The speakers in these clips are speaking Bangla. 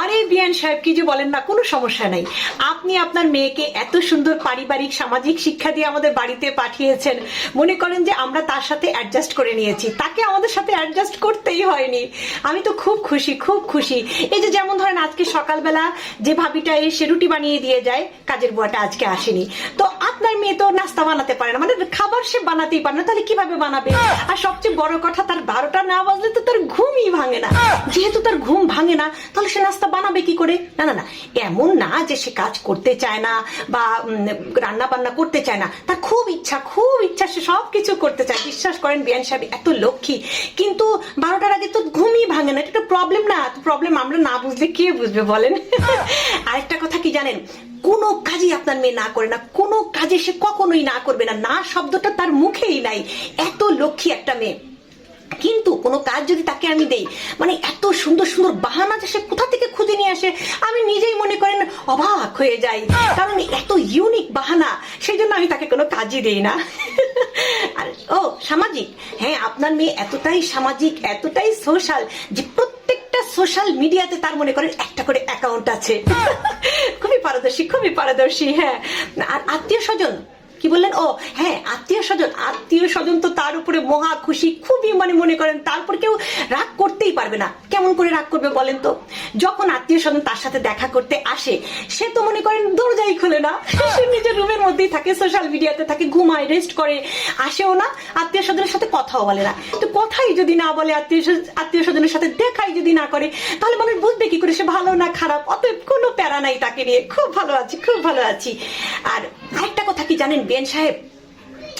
আরে বিয়ান সাহেব, কি যে বলেন না, কোনো সমস্যা নাই। আপনি আপনার মেয়েকে এত সুন্দর পারিবারিক, সামাজিক শিক্ষা দিয়ে আমাদের বাড়িতে পাঠিয়েছেন। মনে করেন যে আমরা তার সাথে অ্যাডজাস্ট করে নিয়েছি। তাকে আমাদের সাথে অ্যাডজাস্ট করতেই হয়নি। আমি তো খুব খুশি খুব খুশি। এই যে যেমন ধরেন, আজকে সকালবেলা যে ভাবিটা এসে রুটি বানিয়ে দিয়ে যায়, কাজের বুয়াটা আজকে আসেনি। তো আপনার মেয়ে তো নাস্তা বানাতে পারে না। মানে খাবার সে বানাতেই পারে না, তাহলে কীভাবে বানাবে? আর সবচেয়ে বড় কথা, তার বারোটা না বাজলে তো তার ঘুমই ভাঙে না। যেহেতু তার ঘুম ভাঙে না, তাহলে সে নাস্তা বানাবে কি করে? না না না, এমন না যে সে কাজ করতে চায় না বা রান্না বান্না করতে চায় না। তার খুব ইচ্ছা খুব ইচ্ছা সে সব কিছু করতে চায়। বিশ্বাস করেন, বিয়ান সাহেব, এত লক্ষ্মী। কিন্তু বারোটার আগে তো ঘুমই ভাঙে না, এটা একটা প্রবলেম না। প্রবলেম আমরা না বুঝলে কে বুঝবে বলেন? আরেকটা কথা কি জানেন? কোনো কাজই আপনার মেয়ে না করে না, কোনো কাজে সে কখনোই না করবে না। না শব্দটা তার মুখেই নাই। এত লক্ষ্মী একটা মেয়ে। কিন্তু কোনো কাজ যদি তাকে আমি দেই মানে এত সুন্দর সুন্দর বাহানা যে সে কোথা থেকে খুঁজে নিয়ে আসে, আমি নিজেই মনে করেন অবাক হয়ে যাই। কারণ এত ইউনিক বাহানা, সেই জন্য আমি তাকে কোনো কাজই দেই না। আর, ও, সামাজিক। হ্যাঁ আপনার মেয়ে এতটাই সামাজিক, এতটাই সোশ্যাল যে সোশ্যাল মিডিয়াতে তার মনে করেন একটা করে অ্যাকাউন্ট আছে। খুবই পারদর্শী খুবই পারদর্শী হ্যাঁ। আর আত্মীয় স্বজন কি বললেন? ও হ্যাঁ আত্মীয় স্বজন আত্মীয় স্বজন তো তার উপরে মহা খুশি খুবই মানে মনে করেন তারপর কেউ রাগ করতেই পারবে না। কেমন করে রাগ করবে বলেন তো? যখন আত্মীয় স্বজন তার সাথে দেখা করতে আসে সে তো মনে করেন দরজাই খোলে না। সে নিজের রুমের মধ্যেই থাকে সোশ্যাল মিডিয়াতে থাকে ঘুমায় রেস্ট করে আসেও না আত্মীয় স্বজনের সাথে কথাও বলে না। তো কথাই যদি না বলে আত্মীয় আত্মীয় স্বজনের সাথে দেখাই যদি না করে তাহলে মানুষ বুঝবে কি করে সে ভালো না খারাপ? অতএব কোনো প্যারা নাই তাকে নিয়ে। খুব ভালো আছি খুব ভালো আছি। আর আরেকটা কথা কি জানেন? বেন সাহেব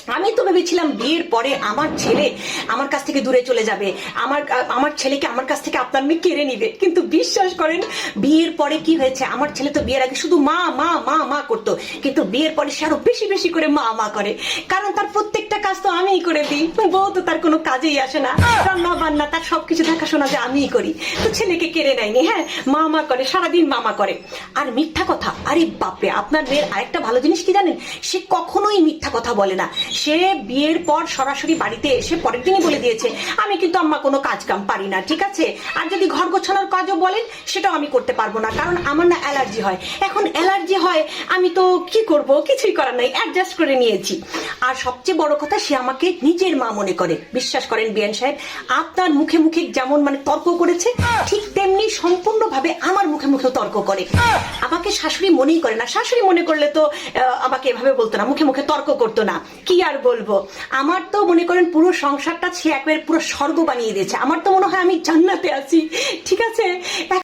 আমি তো ভেবেছিলাম বিয়ের পরে আমার ছেলে আমার কাছ থেকে দূরে চলে যাবে। আমার আমার ছেলেকে আমার কাছ থেকে আপনার মেয়ে কেড়ে নিবে। কিন্তু বিশ্বাস করেন, বিয়ের পরে কি হয়েছে? আমার ছেলে তো বিয়ের আগে শুধু মা মা মা মা করতো। কিন্তু বিয়ের পরে সে আরও বেশি বেশি করে মা মা করে। কারণ তার প্রত্যেকটা কাজ তো আমিই করে দিই। বউ তো তার কোনো কাজেই আসে না। রান্না বান্না, তার সবকিছু দেখাশোনা যে আমিই করি। তো ছেলেকে কেড়ে নেয়নি হ্যাঁ? মা মা করে, সারাদিন মামা করে। আর মিথ্যা কথা, আরে বাপরে, আপনার মেয়ের আরেকটা ভালো জিনিস কি জানেন? সে কখনোই মিথ্যা কথা বলে না। সে বিয়ের পর সরাসরি বাড়িতে এসে পরের দিনই বলে দিয়েছে, আমি কিন্তু আম্মা কোনো কাজ কাম পারি না, ঠিক আছে? আর যদি ঘর গোছানোর কাজও বলেন, সেটাও আমি করতে পারব না, কারণ আমার না অ্যালার্জি হয়। এখন অ্যালার্জি হয়, আমি তো কি করব? কিছুই করার নাই, অ্যাডজাস্ট করে নিয়েছি। আর সবচেয়ে বড় কথা, সে আমাকে নিজের মা মনে করে। বিশ্বাস করেন বিয়ান সাহেব, আপনার মুখে মুখে যেমন মানে তর্ক করেছে, ঠিক তেমনি সম্পূর্ণভাবে আমার মুখে মুখে তর্ক করে। আমাকে শাশুড়ি মনেই করে না। শাশুড়ি মনে করলে তো আমাকে এভাবে বলতো না, মুখে মুখে তর্ক করতো না। কি আর বলব? আমার তো মনে করেন পুরো সংসারটা সে একবার পুরো স্বর্গ বানিয়ে দিয়েছে। আমার তো মনে হয় আমি জান্নাতে আছি। ঠিক আছে?